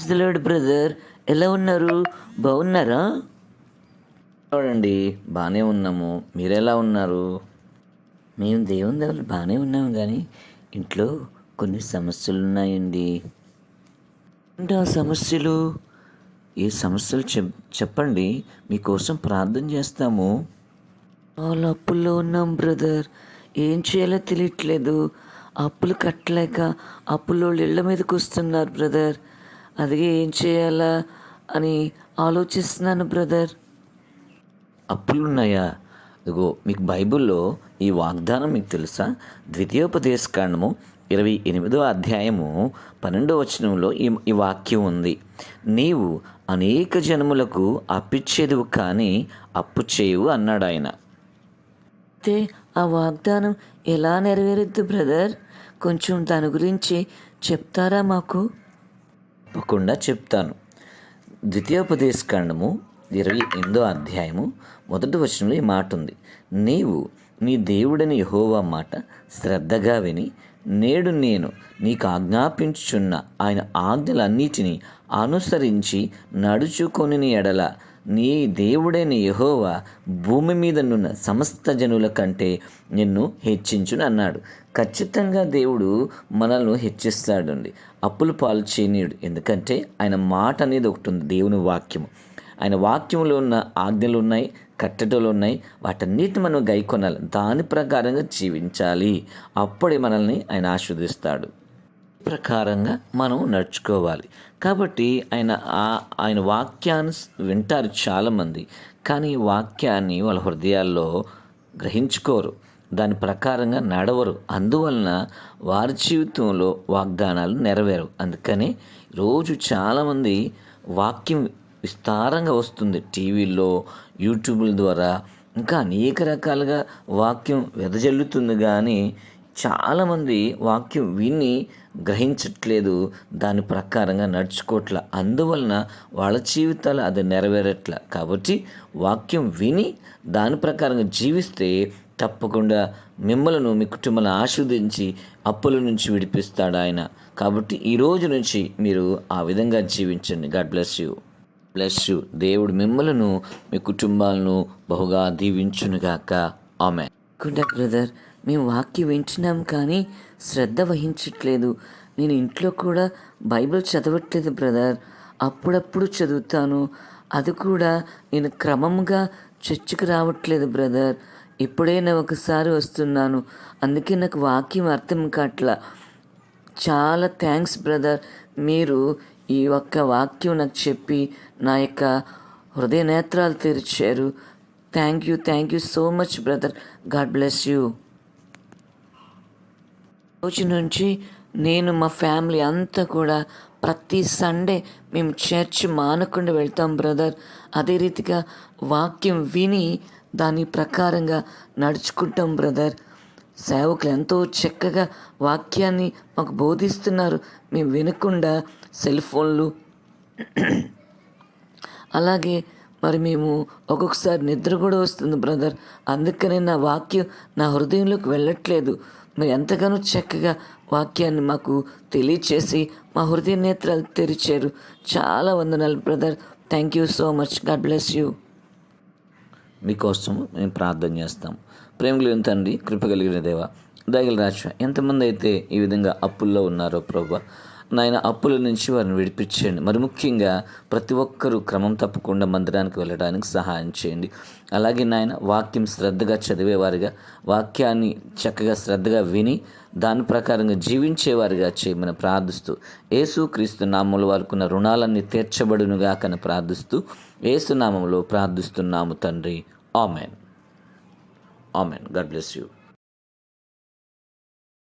President brother ఎలా ఉన్నారు? బాగున్నారా? చూడండి బాగానే ఉన్నాము. మీరు ఎలా ఉన్నారు? మేము దేవుని దగ్గర బాగానే ఉన్నాము కానీ ఇంట్లో కొన్ని సమస్యలు ఉన్నాయండి ఏంటి ఆ సమస్యలు? ఏ సమస్యలు చెప్ చెప్పండి. మీకోసం ప్రార్థన చేస్తాము. చాలా అప్పుల్లో ఉన్నాం బ్రదర్. ఏం చేయాలో తెలియట్లేదు. అప్పులు కట్టలేక అప్పుల్లో ఇళ్ళ మీదకి వస్తున్నారు బ్రదర్. అదే ఏం చేయాలా అని ఆలోచిస్తున్నాను బ్రదర్. అప్పులున్నాయా? ఇగో మీకు బైబిల్లో ఈ వాగ్దానం మీకు తెలుసా? ద్వితీయోపదేశ కాండము ఇరవై ఎనిమిదో అధ్యాయము పన్నెండో వచనంలో ఈ ఈ వాక్యం ఉంది. నీవు అనేక జనములకు అప్పిచ్చేదువు కానీ అప్పు చేయవు అన్నాడు ఆయన. అయితే ఆ వాగ్దానం ఎలా నెరవేరుద్ది బ్రదర్? కొంచెం దాని గురించి చెప్తారా మాకు? తప్పకుండా చెప్తాను. ద్వితీయోపదేశ ఖండము ఇరవై ఎనిమిదో అధ్యాయము మొదటి వచనంలో ఈ మాట ఉంది. నీవు నీ దేవుడని యహోవా మాట శ్రద్ధగా విని నేడు నేను నీకు ఆజ్ఞాపించుచున్న ఆయన ఆజ్ఞలన్నిటినీ అనుసరించి నడుచుకొని ఎడల. నీ దేవుడైన యహోవా భూమి మీద నున్న సమస్త జనుల కంటే నిన్ను హెచ్చించును అన్నాడు. ఖచ్చితంగా దేవుడు మనల్ని హెచ్చిస్తాడండి. అప్పులు పాలు చేయనీయుడు. ఎందుకంటే ఆయన మాట అనేది ఒకటి ఉంది దేవుని వాక్యము. ఆయన వాక్యంలో ఉన్న ఆజ్ఞలు ఉన్నాయి కట్టడలు ఉన్నాయి. వాటన్నిటిని మనం గైకొనాలి. దాని ప్రకారంగా జీవించాలి. అప్పుడే మనల్ని ఆయన ఆస్వాదిస్తాడు ప్రకారంగా మనం నడుచుకోవాలి. కాబట్టి ఆయన ఆయన వాక్యాన్ని వింటారు చాలామంది. కానీ వాక్యాన్ని వాళ్ళ హృదయాల్లో గ్రహించుకోరు. దాని ప్రకారంగా నడవరు. అందువలన వారి జీవితంలో వాగ్దానాలు నెరవేరు అందుకని రోజు చాలామంది వాక్యం విస్తారంగా వస్తుంది. టీవీలో యూట్యూబ్ల ద్వారా. ఇంకా అనేక రకాలుగా వాక్యం వెదజల్లుతుంది. కానీ చాలామంది వాక్యం విని గ్రహించట్లేదు దాని ప్రకారంగా నడుచుకోవట్ల. అందువలన వాళ్ళ జీవితాలు అది నెరవేరట్ల. కాబట్టి వాక్యం విని దాని ప్రకారంగా జీవిస్తే తప్పకుండా మిమ్మలను మీ కుటుంబాలను ఆస్వాదించి అప్పుల నుంచి విడిపిస్తాడు ఆయన. కాబట్టి ఈ రోజు నుంచి మీరు ఆ విధంగా జీవించండి. God bless you. Bless you. దేవుడు మిమ్మలను మీ కుటుంబాలను బహుగా దీవించునుగాక. ఆమె కుండా బ్రదర్ మేము వాక్యం వింటున్నాం కానీ శ్రద్ధ వహించట్లేదు. నేను ఇంట్లో కూడా బైబిల్ చదవట్లేదు బ్రదర్. అప్పుడప్పుడు చదువుతాను. అది కూడా నేను క్రమంగా చర్చికి రావట్లేదు బ్రదర్. ఎప్పుడైనా ఒకసారి వస్తున్నాను. అందుకే నాకు వాక్యం అర్థం కావట్లా చాలా థ్యాంక్స్ బ్రదర్. మీరు ఈ ఒక్క వాక్యం నాకు చెప్పి నా యొక్క హృదయ నేత్రాలు తెరిచారు. Thank you thank you so much brother God bless you రోజు నుంచి నేను మా ఫ్యామిలీ అంతా కూడా ప్రతి సండే మేము చర్చ్ మానకుండా వెళ్తాం బ్రదర్. అదే రీతిగా వాక్యం విని దాని ప్రకారంగా నడుచుకుంటాం బ్రదర్. సేవకులు ఎంతో చక్కగా వాక్యాన్ని మాకు బోధిస్తున్నారు. మేము వినకుండా సెల్ ఫోన్లు అలాగే మరి మేము ఒక్కొక్కసారి నిద్ర కూడా వస్తుంది బ్రదర్. అందుకనే నా వాక్యం నా హృదయంలోకి వెళ్ళట్లేదు. మీరు ఎంతగానో చక్కగా వాక్యాన్ని మాకు తెలియచేసి మా హృదయ నేత్రాలు తెరిచారు. చాలా వందనాలు brother. Thank you so much God bless you మీకోసం మేము ప్రార్థన చేస్తాం. ప్రేమ కలిగిన తండ్రి కృప కలిగిన దేవ దయగల రాజ ఎంతమంది అయితే ఈ విధంగా అప్పుల్లో ఉన్నారో ప్రభా నాయన అప్పుల నుంచి వారిని విడిపించండి. మరి ముఖ్యంగా ప్రతి ఒక్కరూ క్రమం తప్పకుండా మందిరానికి వెళ్ళడానికి సహాయం చేయండి. అలాగే నాయన వాక్యం శ్రద్ధగా చదివేవారుగా వాక్యాన్ని చక్కగా శ్రద్ధగా విని దాని ప్రకారంగా జీవించేవారిగా చేయమని ప్రార్థిస్తూ ఏసుక్రీస్తు క్రీస్తు నామంలో వారుకున్న రుణాలన్నీ తీర్చబడునుగా కని ప్రార్థిస్తూ ఏసునామంలో ప్రార్థిస్తున్నాము తండ్రి. Amen. Amen. God bless you.